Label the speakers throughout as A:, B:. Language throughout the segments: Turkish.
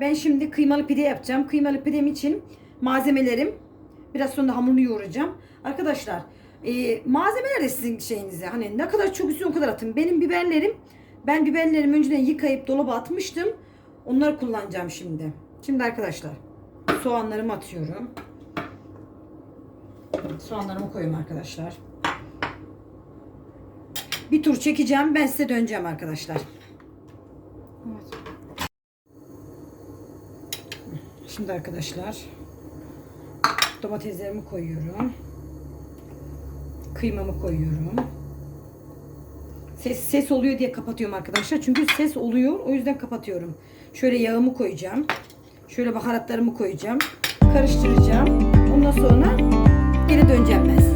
A: Ben şimdi kıymalı pide yapacağım. Kıymalı pidem için malzemelerim. Biraz sonra hamurunu yoğuracağım. Arkadaşlar e, malzemeler de sizin şeyinize. Hani ne kadar çok istiyorsun o kadar atın. Benim biberlerim ben biberlerimi önceden yıkayıp dolaba atmıştım. Onları kullanacağım şimdi. Şimdi arkadaşlar soğanlarımı atıyorum. Soğanlarımı koyuyorum arkadaşlar. Bir tur çekeceğim. Ben size döneceğim arkadaşlar. Şimdi arkadaşlar domateslerimi koyuyorum. Kıymamı koyuyorum. Ses ses oluyor diye kapatıyorum arkadaşlar. Çünkü ses oluyor. O yüzden kapatıyorum. Şöyle yağımı koyacağım. Şöyle baharatlarımı koyacağım. Karıştıracağım. Ondan sonra geri döneceğim ben size.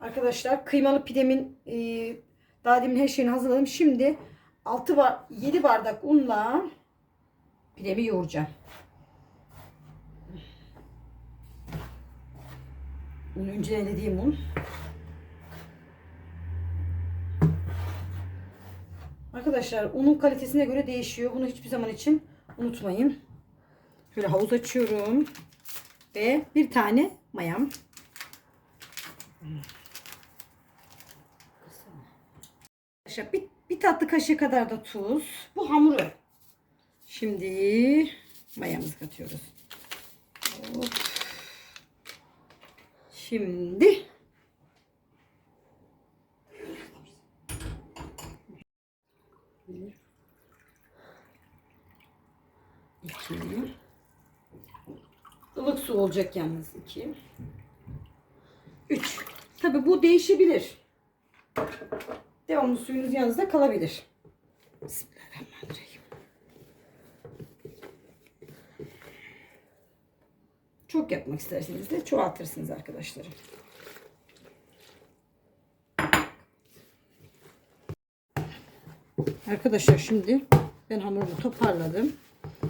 A: Arkadaşlar kıymalı pidemin e, daha demin her şeyini hazırladım. Şimdi 6 var 7 bardak unla pidemi yoğuracağım. Un önce elediğim un. Arkadaşlar unun kalitesine göre değişiyor. Bunu hiçbir zaman için unutmayın. Şöyle havuz açıyorum. Ve bir tane mayam. Arkadaşlar bir, bir tatlı kaşığı kadar da tuz. Bu hamuru. Şimdi mayamızı katıyoruz. Hop. Şimdi iki, ılık su olacak yalnız iki, üç. Tabi bu değişebilir. Devamlı suyunuz yanınızda kalabilir. Bismillahirrahmanirrahim. Çok yapmak isterseniz de çoğaltırsınız arkadaşlarım. Arkadaşlar şimdi ben hamurumu toparladım.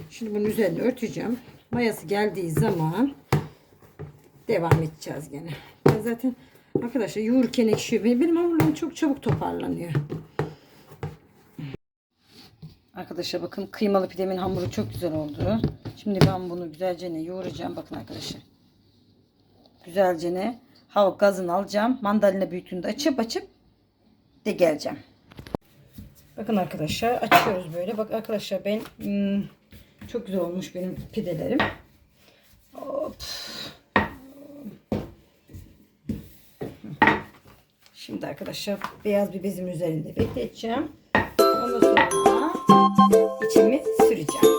A: Şimdi bunun üzerine örteceğim. Mayası geldiği zaman devam edeceğiz gene. Ben zaten arkadaşlar yoğururken ekşiyor. Benim, hamurlarım çok çabuk toparlanıyor. Arkadaşlar bakın kıymalı pidemin hamuru çok güzel oldu. Şimdi ben bunu güzelce ne yoğuracağım. Bakın arkadaşlar. Güzelce ne hava gazını alacağım. Mandalina büyüklüğünde açıp açıp de geleceğim. Bakın arkadaşlar açıyoruz böyle. Bak arkadaşlar ben hmm, çok güzel olmuş benim pidelerim. Şimdi arkadaşlar beyaz bir bezin üzerinde bekleteceğim. Ondan sonra içimi süreceğim.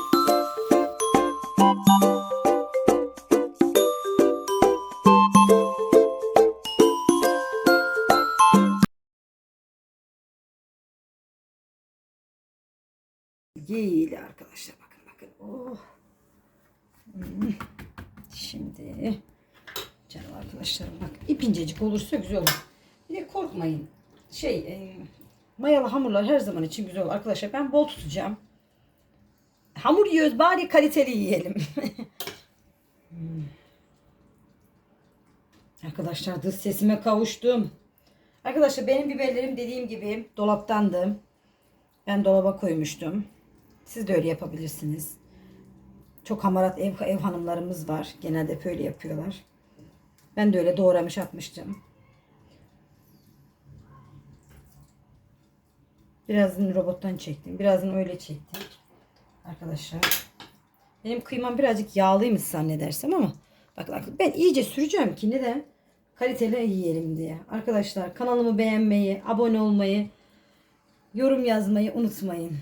A: Değil arkadaşlar bakın bakın. Oh. Hmm. Şimdi canım arkadaşlarım bak ip incecik olursa güzel olur. Korkmayın. Şey e, mayalı hamurlar her zaman için güzel olur. Arkadaşlar ben bol tutacağım. Hamur yiyoruz bari kaliteli yiyelim. Arkadaşlar dış sesime kavuştum. Arkadaşlar benim biberlerim dediğim gibi dolaptandı. Ben dolaba koymuştum. Siz de öyle yapabilirsiniz. Çok hamarat ev, ev hanımlarımız var. Genelde hep öyle yapıyorlar. Ben de öyle doğramış atmıştım. Birazını robottan çektim. Birazını öyle çektim. Arkadaşlar. Benim kıymam birazcık yağlıymış zannedersem ama bakın arkadaşlar ben iyice süreceğim ki neden? Kaliteli yiyelim diye. Arkadaşlar kanalımı beğenmeyi, abone olmayı, yorum yazmayı unutmayın.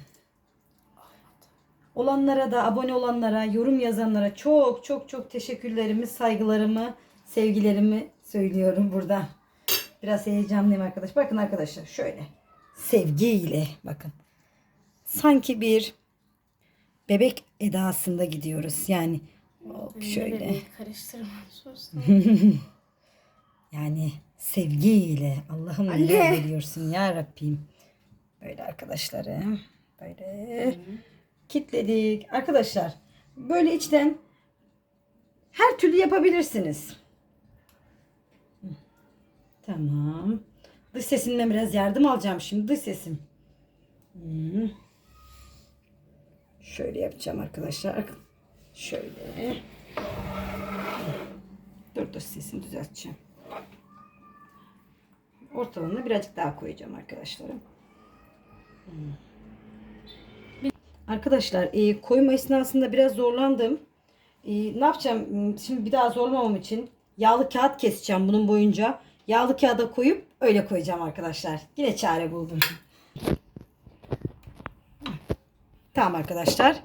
A: Olanlara da abone olanlara, yorum yazanlara çok çok çok teşekkürlerimi, saygılarımı, sevgilerimi söylüyorum burada. Biraz heyecanlıyım arkadaş. Bakın arkadaşlar şöyle. Sevgiyle bakın. Sanki bir bebek edasında gidiyoruz. Yani hop şöyle.
B: Karıştırma sus.
A: Yani sevgiyle Allah'ım neler veriyorsun ya Rabbim. Böyle arkadaşlarım. Böyle kitledik. Arkadaşlar böyle içten Her türlü yapabilirsiniz. Hı. Tamam. Dış sesimden biraz yardım alacağım şimdi. Dış sesim. Hı. Şöyle yapacağım arkadaşlar. Şöyle. Dur dış sesini düzelteceğim. Ortalığına birazcık daha koyacağım arkadaşlarım. Arkadaşlar e, koyma esnasında biraz zorlandım. E, ne yapacağım? Hmm, Şimdi bir daha zorlamamam için yağlı kağıt keseceğim bunun boyunca. Yağlı kağıda koyup öyle koyacağım arkadaşlar. Yine çare buldum. Tamam arkadaşlar.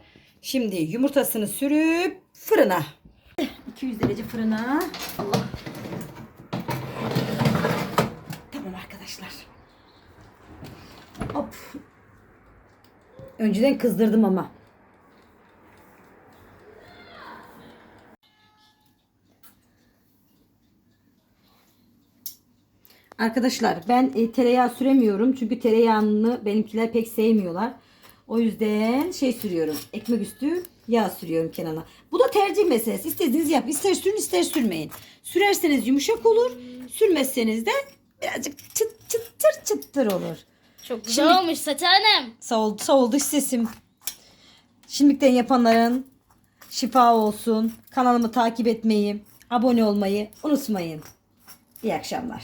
A: Şimdi yumurtasını sürüp fırına. 200 derece fırına. Tamam arkadaşlar. Hop. Önceden kızdırdım ama. Arkadaşlar ben e, tereyağı süremiyorum. Çünkü tereyağını benimkiler pek sevmiyorlar. O yüzden şey sürüyorum. Ekmek üstü yağ sürüyorum kenarına. Bu da tercih meselesi. İstediğiniz yap. İster sürün ister sürmeyin. Sürerseniz yumuşak olur. Sürmezseniz de birazcık çıt çıtır çıtır olur.
B: Çok güzel olmuş saçanım.
A: Sağ ol, sağ ol dış sesim. Şimdiden yapanların şifa olsun. Kanalımı takip etmeyi, abone olmayı unutmayın. İyi akşamlar.